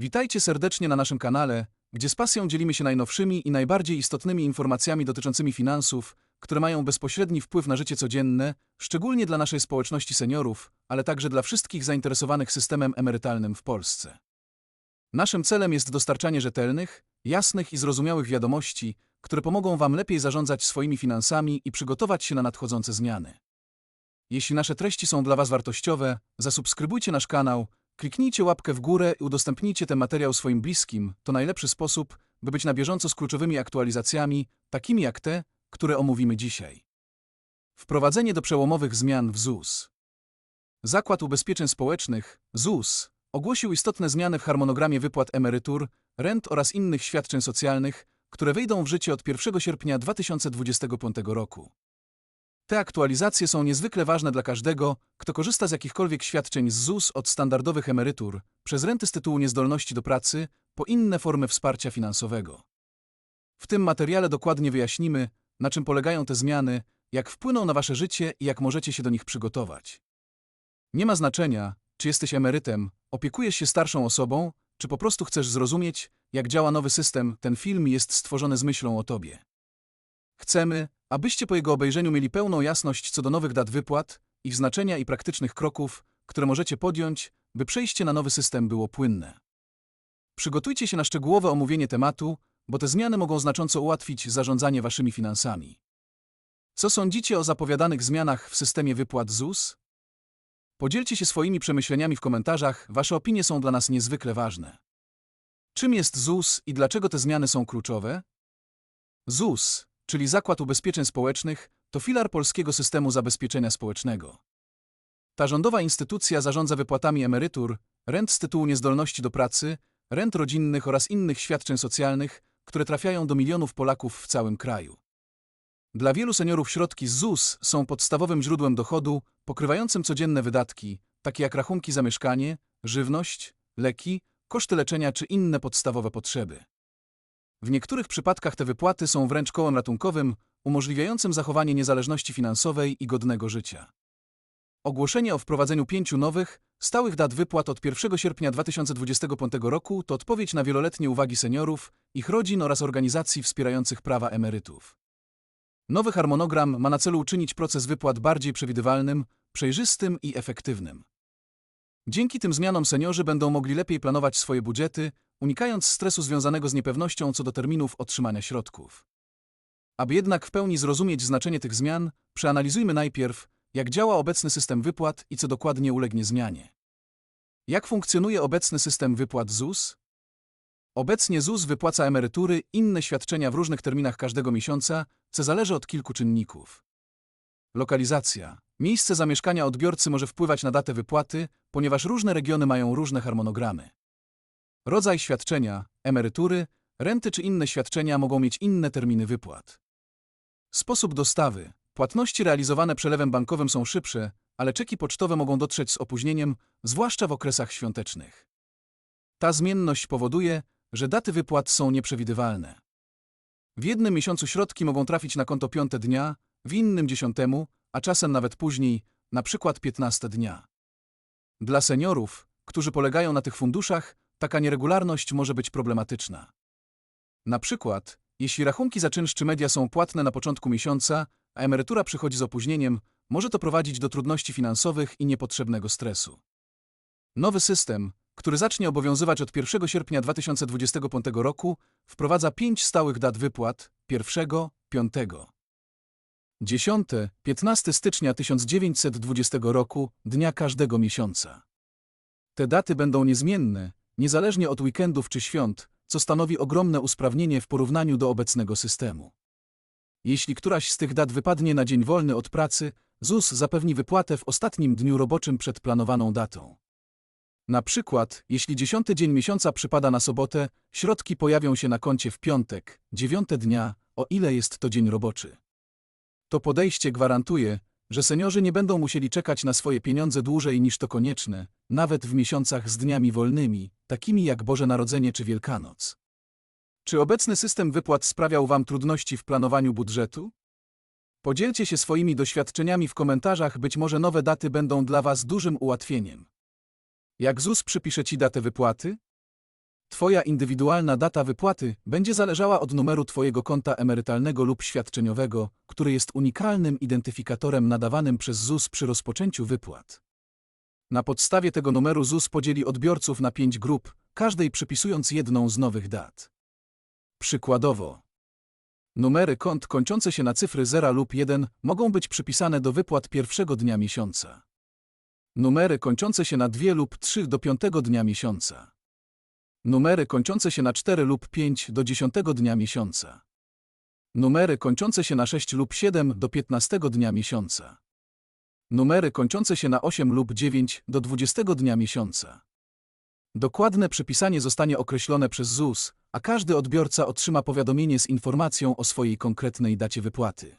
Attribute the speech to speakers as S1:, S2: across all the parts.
S1: Witajcie serdecznie na naszym kanale, gdzie z pasją dzielimy się najnowszymi i najbardziej istotnymi informacjami dotyczącymi finansów, które mają bezpośredni wpływ na życie codzienne, szczególnie dla naszej społeczności seniorów, ale także dla wszystkich zainteresowanych systemem emerytalnym w Polsce. Naszym celem jest dostarczanie rzetelnych, jasnych i zrozumiałych wiadomości, które pomogą Wam lepiej zarządzać swoimi finansami i przygotować się na nadchodzące zmiany. Jeśli nasze treści są dla Was wartościowe, zasubskrybujcie nasz kanał, kliknijcie łapkę w górę i udostępnijcie ten materiał swoim bliskim. To najlepszy sposób, by być na bieżąco z kluczowymi aktualizacjami, takimi jak te, które omówimy dzisiaj. Wprowadzenie do przełomowych zmian w ZUS. Zakład Ubezpieczeń Społecznych, ZUS, ogłosił istotne zmiany w harmonogramie wypłat emerytur, rent oraz innych świadczeń socjalnych, które wejdą w życie od 1 sierpnia 2025 roku. Te aktualizacje są niezwykle ważne dla każdego, kto korzysta z jakichkolwiek świadczeń z ZUS od standardowych emerytur, przez renty z tytułu niezdolności do pracy, po inne formy wsparcia finansowego. W tym materiale dokładnie wyjaśnimy, na czym polegają te zmiany, jak wpłyną na wasze życie i jak możecie się do nich przygotować. Nie ma znaczenia, czy jesteś emerytem, opiekujesz się starszą osobą, czy po prostu chcesz zrozumieć, jak działa nowy system, ten film jest stworzony z myślą o tobie. Chcemy, abyście po jego obejrzeniu mieli pełną jasność co do nowych dat wypłat, ich znaczenia i praktycznych kroków, które możecie podjąć, by przejście na nowy system było płynne. Przygotujcie się na szczegółowe omówienie tematu, bo te zmiany mogą znacząco ułatwić zarządzanie waszymi finansami. Co sądzicie o zapowiadanych zmianach w systemie wypłat ZUS? Podzielcie się swoimi przemyśleniami w komentarzach, wasze opinie są dla nas niezwykle ważne. Czym jest ZUS i dlaczego te zmiany są kluczowe? ZUS, czyli Zakład Ubezpieczeń Społecznych, to filar polskiego systemu zabezpieczenia społecznego. Ta rządowa instytucja zarządza wypłatami emerytur, rent z tytułu niezdolności do pracy, rent rodzinnych oraz innych świadczeń socjalnych, które trafiają do milionów Polaków w całym kraju. Dla wielu seniorów środki z ZUS są podstawowym źródłem dochodu, pokrywającym codzienne wydatki, takie jak rachunki za mieszkanie, żywność, leki, koszty leczenia czy inne podstawowe potrzeby. W niektórych przypadkach te wypłaty są wręcz kołem ratunkowym, umożliwiającym zachowanie niezależności finansowej i godnego życia. Ogłoszenie o wprowadzeniu pięciu nowych, stałych dat wypłat od 1 sierpnia 2025 roku to odpowiedź na wieloletnie uwagi seniorów, ich rodzin oraz organizacji wspierających prawa emerytów. Nowy harmonogram ma na celu uczynić proces wypłat bardziej przewidywalnym, przejrzystym i efektywnym. Dzięki tym zmianom seniorzy będą mogli lepiej planować swoje budżety, unikając stresu związanego z niepewnością co do terminów otrzymania środków. Aby jednak w pełni zrozumieć znaczenie tych zmian, przeanalizujmy najpierw, jak działa obecny system wypłat i co dokładnie ulegnie zmianie. Jak funkcjonuje obecny system wypłat ZUS? Obecnie ZUS wypłaca emerytury, inne świadczenia w różnych terminach każdego miesiąca, co zależy od kilku czynników. Lokalizacja. Miejsce zamieszkania odbiorcy może wpływać na datę wypłaty, ponieważ różne regiony mają różne harmonogramy. Rodzaj świadczenia, emerytury, renty czy inne świadczenia mogą mieć inne terminy wypłat. Sposób dostawy. Płatności realizowane przelewem bankowym są szybsze, ale czeki pocztowe mogą dotrzeć z opóźnieniem, zwłaszcza w okresach świątecznych. Ta zmienność powoduje, że daty wypłat są nieprzewidywalne. W jednym miesiącu środki mogą trafić na konto piąte dnia, w innym dziesiątemu, a czasem nawet później, na przykład 15 dnia. Dla seniorów, którzy polegają na tych funduszach, taka nieregularność może być problematyczna. Na przykład, jeśli rachunki za czynsz czy media są płatne na początku miesiąca, a emerytura przychodzi z opóźnieniem, może to prowadzić do trudności finansowych i niepotrzebnego stresu. Nowy system, który zacznie obowiązywać od 1 sierpnia 2025 roku, wprowadza pięć stałych dat wypłat 1, 5, 10, 15 stycznia 1920 roku, dnia każdego miesiąca. Te daty będą niezmienne, niezależnie od weekendów czy świąt, co stanowi ogromne usprawnienie w porównaniu do obecnego systemu. Jeśli któraś z tych dat wypadnie na dzień wolny od pracy, ZUS zapewni wypłatę w ostatnim dniu roboczym przed planowaną datą. Na przykład, jeśli dziesiąty dzień miesiąca przypada na sobotę, środki pojawią się na koncie w piątek, dziewiąte dnia, o ile jest to dzień roboczy. To podejście gwarantuje, że seniorzy nie będą musieli czekać na swoje pieniądze dłużej niż to konieczne, nawet w miesiącach z dniami wolnymi, takimi jak Boże Narodzenie czy Wielkanoc. Czy obecny system wypłat sprawiał Wam trudności w planowaniu budżetu? Podzielcie się swoimi doświadczeniami w komentarzach, być może nowe daty będą dla Was dużym ułatwieniem. Jak ZUS przypisze Ci datę wypłaty? Twoja indywidualna data wypłaty będzie zależała od numeru Twojego konta emerytalnego lub świadczeniowego, który jest unikalnym identyfikatorem nadawanym przez ZUS przy rozpoczęciu wypłat. Na podstawie tego numeru ZUS podzieli odbiorców na pięć grup, każdej przypisując jedną z nowych dat. Przykładowo, numery kont kończące się na cyfry 0 lub 1 mogą być przypisane do wypłat pierwszego dnia miesiąca. Numery kończące się na 2 lub 3 do 5 dnia miesiąca. Numery kończące się na 4 lub 5 do 10 dnia miesiąca. Numery kończące się na 6 lub 7 do 15 dnia miesiąca. Numery kończące się na 8 lub 9 do 20 dnia miesiąca. Dokładne przypisanie zostanie określone przez ZUS, a każdy odbiorca otrzyma powiadomienie z informacją o swojej konkretnej dacie wypłaty.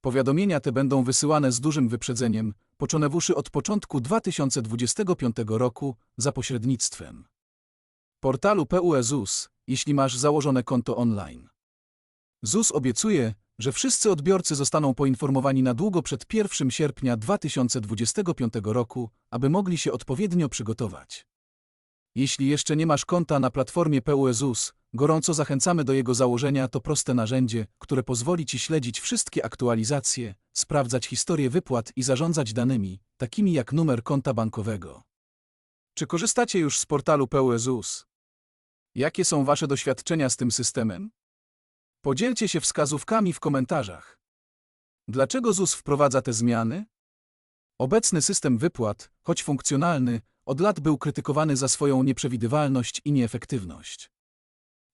S1: Powiadomienia te będą wysyłane z dużym wyprzedzeniem, począwszy od początku 2025 roku za pośrednictwem portalu PUE ZUS, jeśli masz założone konto online. ZUS obiecuje, że wszyscy odbiorcy zostaną poinformowani na długo przed 1 sierpnia 2025 roku, aby mogli się odpowiednio przygotować. Jeśli jeszcze nie masz konta na platformie PUE ZUS, gorąco zachęcamy do jego założenia. To proste narzędzie, które pozwoli Ci śledzić wszystkie aktualizacje, sprawdzać historię wypłat i zarządzać danymi, takimi jak numer konta bankowego. Czy korzystacie już z portalu PUE ZUS? Jakie są Wasze doświadczenia z tym systemem? Podzielcie się wskazówkami w komentarzach. Dlaczego ZUS wprowadza te zmiany? Obecny system wypłat, choć funkcjonalny, od lat był krytykowany za swoją nieprzewidywalność i nieefektywność.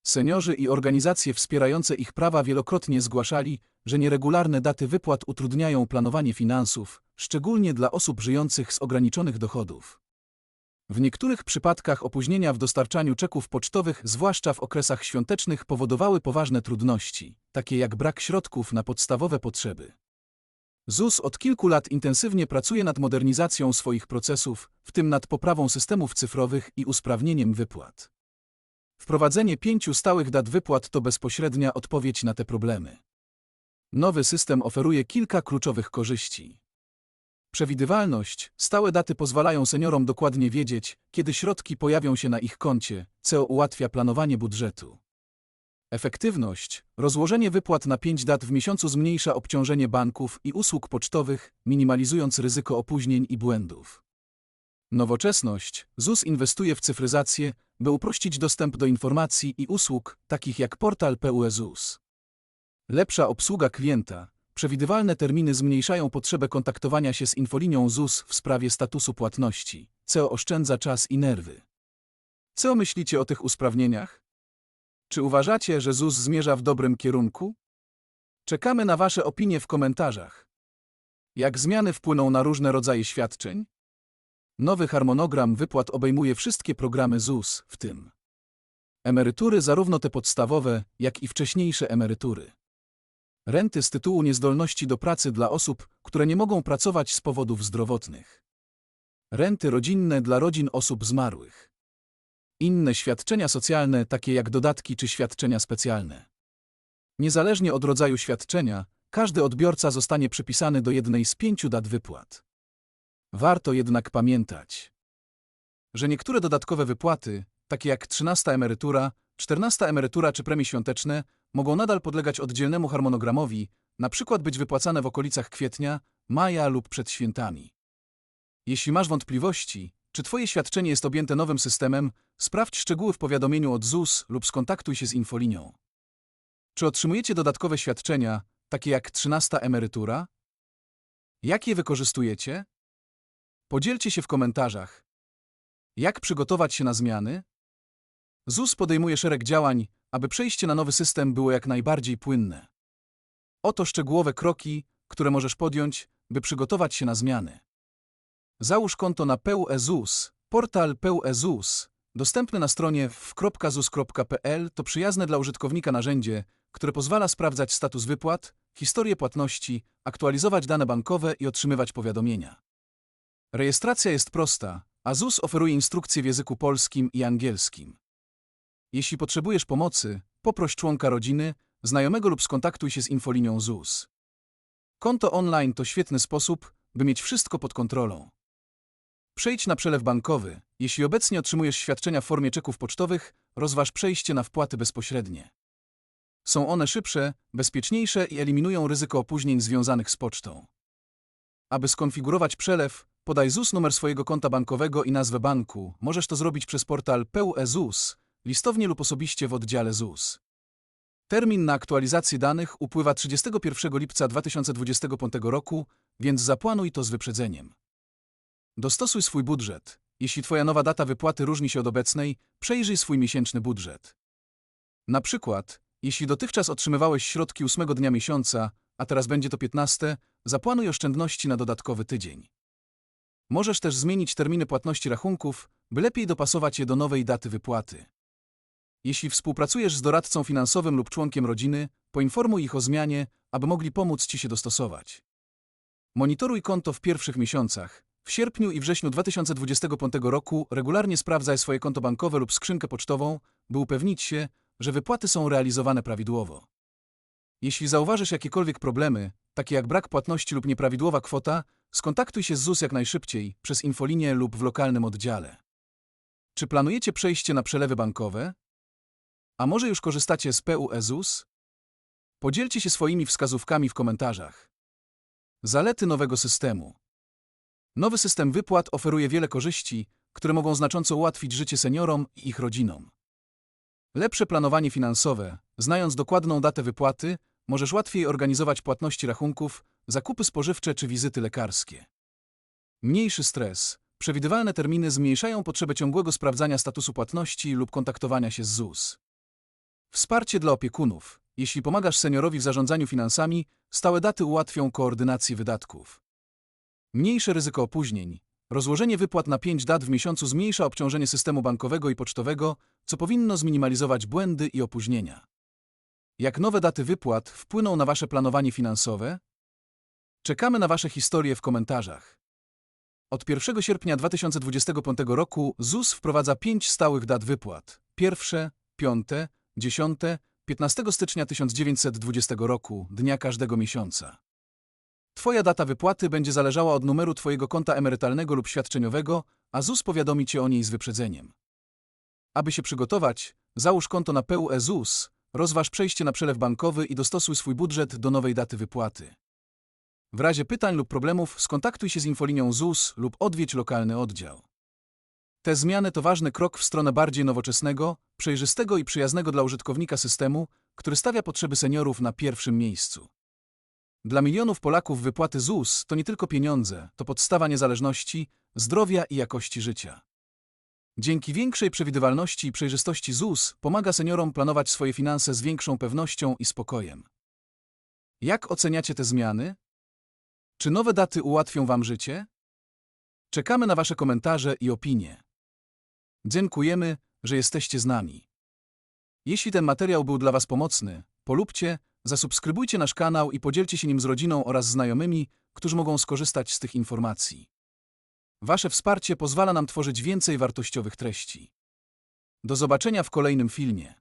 S1: Seniorzy i organizacje wspierające ich prawa wielokrotnie zgłaszali, że nieregularne daty wypłat utrudniają planowanie finansów, szczególnie dla osób żyjących z ograniczonych dochodów. W niektórych przypadkach opóźnienia w dostarczaniu czeków pocztowych, zwłaszcza w okresach świątecznych, powodowały poważne trudności, takie jak brak środków na podstawowe potrzeby. ZUS od kilku lat intensywnie pracuje nad modernizacją swoich procesów, w tym nad poprawą systemów cyfrowych i usprawnieniem wypłat. Wprowadzenie pięciu stałych dat wypłat to bezpośrednia odpowiedź na te problemy. Nowy system oferuje kilka kluczowych korzyści. Przewidywalność, stałe daty pozwalają seniorom dokładnie wiedzieć, kiedy środki pojawią się na ich koncie, co ułatwia planowanie budżetu. Efektywność, rozłożenie wypłat na 5 dat w miesiącu zmniejsza obciążenie banków i usług pocztowych, minimalizując ryzyko opóźnień i błędów. Nowoczesność, ZUS inwestuje w cyfryzację, by uprościć dostęp do informacji i usług, takich jak portal PUE ZUS. Lepsza obsługa klienta, Przewidywalne terminy zmniejszają potrzebę kontaktowania się z infolinią ZUS w sprawie statusu płatności, co oszczędza czas i nerwy. Co myślicie o tych usprawnieniach? Czy uważacie, że ZUS zmierza w dobrym kierunku? Czekamy na Wasze opinie w komentarzach. Jak zmiany wpłyną na różne rodzaje świadczeń? Nowy harmonogram wypłat obejmuje wszystkie programy ZUS, w tym emerytury, zarówno te podstawowe, jak i wcześniejsze emerytury. Renty z tytułu niezdolności do pracy dla osób, które nie mogą pracować z powodów zdrowotnych. Renty rodzinne dla rodzin osób zmarłych. Inne świadczenia socjalne, takie jak dodatki czy świadczenia specjalne. Niezależnie od rodzaju świadczenia, każdy odbiorca zostanie przypisany do jednej z pięciu dat wypłat. Warto jednak pamiętać, że niektóre dodatkowe wypłaty, takie jak 13 emerytura, 14 emerytura czy premie świąteczne, mogą nadal podlegać oddzielnemu harmonogramowi, na przykład być wypłacane w okolicach kwietnia, maja lub przed świętami. Jeśli masz wątpliwości, czy Twoje świadczenie jest objęte nowym systemem, sprawdź szczegóły w powiadomieniu od ZUS lub skontaktuj się z infolinią. Czy otrzymujecie dodatkowe świadczenia, takie jak 13 emerytura? Jak je wykorzystujecie? Podzielcie się w komentarzach. Jak przygotować się na zmiany? ZUS podejmuje szereg działań, aby przejście na nowy system było jak najbardziej płynne. Oto szczegółowe kroki, które możesz podjąć, by przygotować się na zmiany. Załóż konto na PUEZUS. Portal PUEZUS, dostępny na stronie w.zus.pl, to przyjazne dla użytkownika narzędzie, które pozwala sprawdzać status wypłat, historię płatności, aktualizować dane bankowe i otrzymywać powiadomienia. Rejestracja jest prosta, a ZUS oferuje instrukcje w języku polskim i angielskim. Jeśli potrzebujesz pomocy, poproś członka rodziny, znajomego lub skontaktuj się z infolinią ZUS. Konto online to świetny sposób, by mieć wszystko pod kontrolą. Przejdź na przelew bankowy. Jeśli obecnie otrzymujesz świadczenia w formie czeków pocztowych, rozważ przejście na wpłaty bezpośrednie. Są one szybsze, bezpieczniejsze i eliminują ryzyko opóźnień związanych z pocztą. Aby skonfigurować przelew, podaj ZUS numer swojego konta bankowego i nazwę banku. Możesz to zrobić przez portal PUE ZUS, listownie lub osobiście w oddziale ZUS. Termin na aktualizację danych upływa 31 lipca 2025 roku, więc zaplanuj to z wyprzedzeniem. Dostosuj swój budżet. Jeśli Twoja nowa data wypłaty różni się od obecnej, przejrzyj swój miesięczny budżet. Na przykład, jeśli dotychczas otrzymywałeś środki 8 dnia miesiąca, a teraz będzie to 15, zaplanuj oszczędności na dodatkowy tydzień. Możesz też zmienić terminy płatności rachunków, by lepiej dopasować je do nowej daty wypłaty. Jeśli współpracujesz z doradcą finansowym lub członkiem rodziny, poinformuj ich o zmianie, aby mogli pomóc Ci się dostosować. Monitoruj konto w pierwszych miesiącach. W sierpniu i wrześniu 2025 roku regularnie sprawdzaj swoje konto bankowe lub skrzynkę pocztową, by upewnić się, że wypłaty są realizowane prawidłowo. Jeśli zauważysz jakiekolwiek problemy, takie jak brak płatności lub nieprawidłowa kwota, skontaktuj się z ZUS jak najszybciej przez infolinię lub w lokalnym oddziale. Czy planujecie przejście na przelewy bankowe? A może już korzystacie z PUE ZUS? Podzielcie się swoimi wskazówkami w komentarzach. Zalety nowego systemu. Nowy system wypłat oferuje wiele korzyści, które mogą znacząco ułatwić życie seniorom i ich rodzinom. Lepsze planowanie finansowe. Znając dokładną datę wypłaty, możesz łatwiej organizować płatności rachunków, zakupy spożywcze czy wizyty lekarskie. Mniejszy stres. Przewidywalne terminy zmniejszają potrzebę ciągłego sprawdzania statusu płatności lub kontaktowania się z ZUS. Wsparcie dla opiekunów. Jeśli pomagasz seniorowi w zarządzaniu finansami, stałe daty ułatwią koordynację wydatków. Mniejsze ryzyko opóźnień. Rozłożenie wypłat na 5 dat w miesiącu zmniejsza obciążenie systemu bankowego i pocztowego, co powinno zminimalizować błędy i opóźnienia. Jak nowe daty wypłat wpłyną na Wasze planowanie finansowe? Czekamy na Wasze historie w komentarzach. Od 1 sierpnia 2025 roku ZUS wprowadza 5 stałych dat wypłat. Pierwsze, piąte, dziesiąte, 15 stycznia 1920 roku, dnia każdego miesiąca. Twoja data wypłaty będzie zależała od numeru Twojego konta emerytalnego lub świadczeniowego, a ZUS powiadomi Cię o niej z wyprzedzeniem. Aby się przygotować, załóż konto na PUE ZUS, rozważ przejście na przelew bankowy i dostosuj swój budżet do nowej daty wypłaty. W razie pytań lub problemów skontaktuj się z infolinią ZUS lub odwiedź lokalny oddział. Te zmiany to ważny krok w stronę bardziej nowoczesnego, przejrzystego i przyjaznego dla użytkownika systemu, który stawia potrzeby seniorów na pierwszym miejscu. Dla milionów Polaków wypłaty ZUS to nie tylko pieniądze, to podstawa niezależności, zdrowia i jakości życia. Dzięki większej przewidywalności i przejrzystości ZUS pomaga seniorom planować swoje finanse z większą pewnością i spokojem. Jak oceniacie te zmiany? Czy nowe daty ułatwią Wam życie? Czekamy na Wasze komentarze i opinie. Dziękujemy, że jesteście z nami. Jeśli ten materiał był dla Was pomocny, polubcie, zasubskrybujcie nasz kanał i podzielcie się nim z rodziną oraz znajomymi, którzy mogą skorzystać z tych informacji. Wasze wsparcie pozwala nam tworzyć więcej wartościowych treści. Do zobaczenia w kolejnym filmie.